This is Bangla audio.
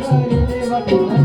দেবা